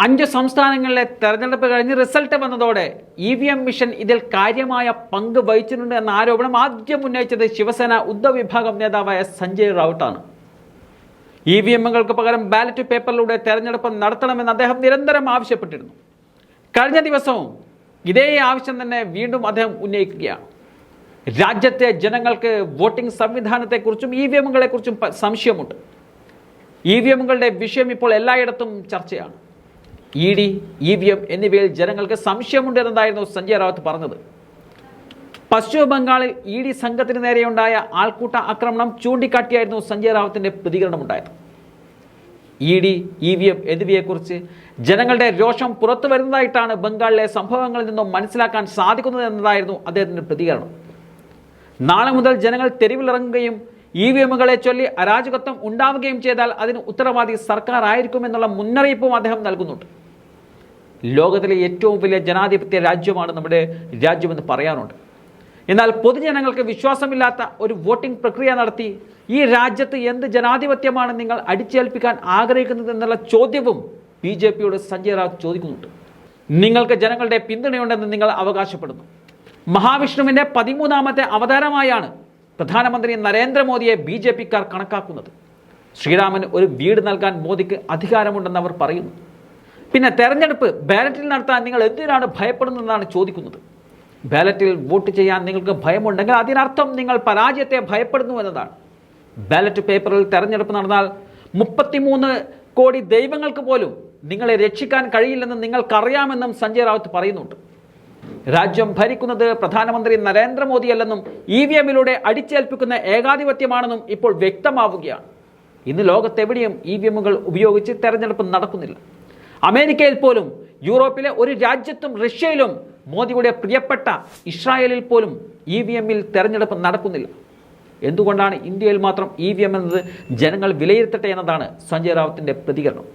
അഞ്ച് സംസ്ഥാനങ്ങളിലെ തെരഞ്ഞെടുപ്പ് കഴിഞ്ഞ് റിസൾട്ട് വന്നതോടെ ഇ വി എം മിഷൻ ഇതിൽ കാര്യമായ പങ്ക് വഹിച്ചിട്ടുണ്ട് എന്ന ആരോപണം ആദ്യം ഉന്നയിച്ചത് ശിവസേന ഉദ്ധവ് വിഭാഗം നേതാവായ സഞ്ജയ് റൌട്ടാണ് ഇ വി എമ്മുകൾക്ക് പകരം ബാലറ്റ് പേപ്പറിലൂടെ തെരഞ്ഞെടുപ്പ് നടത്തണമെന്ന് അദ്ദേഹം നിരന്തരം ആവശ്യപ്പെട്ടിരുന്നു. കഴിഞ്ഞ ദിവസവും ഇതേ ആവശ്യം തന്നെ വീണ്ടും അദ്ദേഹം ഉന്നയിക്കുകയാണ്. രാജ്യത്തെ ജനങ്ങൾക്ക് വോട്ടിംഗ് സംവിധാനത്തെക്കുറിച്ചും ഇ വി എമ്മുകളെക്കുറിച്ചും സംശയമുണ്ട്. ഇ വി എമ്മുകളുടെ വിഷയം ഇപ്പോൾ എല്ലായിടത്തും ചർച്ചയാണ്. E D E V M എന്നിവയിൽ ജനങ്ങൾക്ക് സംശയമുണ്ട് എന്നതായിരുന്നു സഞ്ജയ് റാവത്ത് പറഞ്ഞത്. പശ്ചിമ ബംഗാളിൽ ഇ ഡി സംഘത്തിന് നേരെയുണ്ടായ ആൾക്കൂട്ട ആക്രമണം ചൂണ്ടിക്കാട്ടിയായിരുന്നു സഞ്ജയ് റാവത്തിന്റെ പ്രതികരണമുണ്ടായത്. E D E V M എന്നിവയെക്കുറിച്ച് ജനങ്ങളുടെ രോഷം പുറത്തു വരുന്നതായിട്ടാണ് ബംഗാളിലെ സംഭവങ്ങളിൽ നിന്നും മനസ്സിലാക്കാൻ സാധിക്കുന്നത് എന്നതായിരുന്നു അദ്ദേഹത്തിന്റെ പ്രതികരണം. നാളെ മുതൽ ജനങ്ങൾ തെരുവിലിറങ്ങുകയും ഇ വി എമ്മുകളെ ചൊല്ലി അരാജകത്വം ഉണ്ടാവുകയും ചെയ്താൽ അതിന് ഉത്തരവാദി സർക്കാർ ആയിരിക്കും എന്നുള്ള മുന്നറിയിപ്പും അദ്ദേഹം നൽകുന്നുണ്ട്. ലോകത്തിലെ ഏറ്റവും വലിയ ജനാധിപത്യ രാജ്യമാണ് നമ്മുടെ രാജ്യമെന്ന് പറയാനുണ്ട്. എന്നാൽ പൊതുജനങ്ങൾക്ക് വിശ്വാസമില്ലാത്ത ഒരു വോട്ടിംഗ് പ്രക്രിയ നടത്തി ഈ രാജ്യത്ത് എന്ത് ജനാധിപത്യമാണ് നിങ്ങൾ അടിച്ചേൽപ്പിക്കാൻ ആഗ്രഹിക്കുന്നത് എന്നുള്ള ചോദ്യവും ബി ജെ പിയോട് സഞ്ജയ് റാവത്ത് ചോദിക്കുന്നുണ്ട്. നിങ്ങൾക്ക് ജനങ്ങളുടെ പിന്തുണയുണ്ടെന്ന് നിങ്ങൾ അവകാശപ്പെടുന്നു. മഹാവിഷ്ണുവിന്റെ പതിമൂന്നാമത്തെ അവതാരമായാണ് പ്രധാനമന്ത്രി നരേന്ദ്രമോദിയെ ബി ജെ പിക്കാർ കണക്കാക്കുന്നത്. ശ്രീരാമന് ഒരു വീട് നൽകാൻ മോദിക്ക് അധികാരമുണ്ടെന്ന് അവർ പറയുന്നു. പിന്നെ തെരഞ്ഞെടുപ്പ് ബാലറ്റിൽ നടത്താൻ നിങ്ങൾ എന്തിനാണ് ഭയപ്പെടുന്നതെന്നാണ് ചോദിക്കുന്നത്. ബാലറ്റിൽ വോട്ട് ചെയ്യാൻ നിങ്ങൾക്ക് ഭയമുണ്ടെങ്കിൽ അതിനർത്ഥം നിങ്ങൾ പരാജയത്തെ ഭയപ്പെടുന്നു എന്നതാണ്. ബാലറ്റ് പേപ്പറിൽ തെരഞ്ഞെടുപ്പ് നടന്നാൽ മുപ്പത്തിമൂന്ന് കോടി ദൈവങ്ങൾക്ക് പോലും നിങ്ങളെ രക്ഷിക്കാൻ കഴിയില്ലെന്ന് നിങ്ങൾക്കറിയാമെന്നും സഞ്ജയ് റാവത്ത് പറയുന്നുണ്ട്. രാജ്യം ഭരിക്കുന്നത് പ്രധാനമന്ത്രി നരേന്ദ്രമോദിയല്ലെന്നും ഇ വി എമ്മിലൂടെ അടിച്ചേൽപ്പിക്കുന്ന ഏകാധിപത്യമാണെന്നും ഇപ്പോൾ വ്യക്തമാവുകയാണ്. ഇന്ന് ലോകത്തെവിടെയും ഇ വി എമ്മുകൾ ഉപയോഗിച്ച് തെരഞ്ഞെടുപ്പ് നടക്കുന്നില്ല. അമേരിക്കയിൽ പോലും യൂറോപ്പിലെ ഒരു രാജ്യത്തും റഷ്യയിലും മോദിയുടെ പ്രിയപ്പെട്ട ഇസ്രായേലിൽ പോലും ഇ വി എമ്മിൽ തെരഞ്ഞെടുപ്പ് നടക്കുന്നില്ല. എന്തുകൊണ്ടാണ് ഇന്ത്യയിൽ മാത്രം ഇ വി എം എന്നത് ജനങ്ങൾ വിലയിരുത്തട്ടെ എന്നതാണ് സഞ്ജയ് റാവത്തിന്റെ പ്രതികരണം.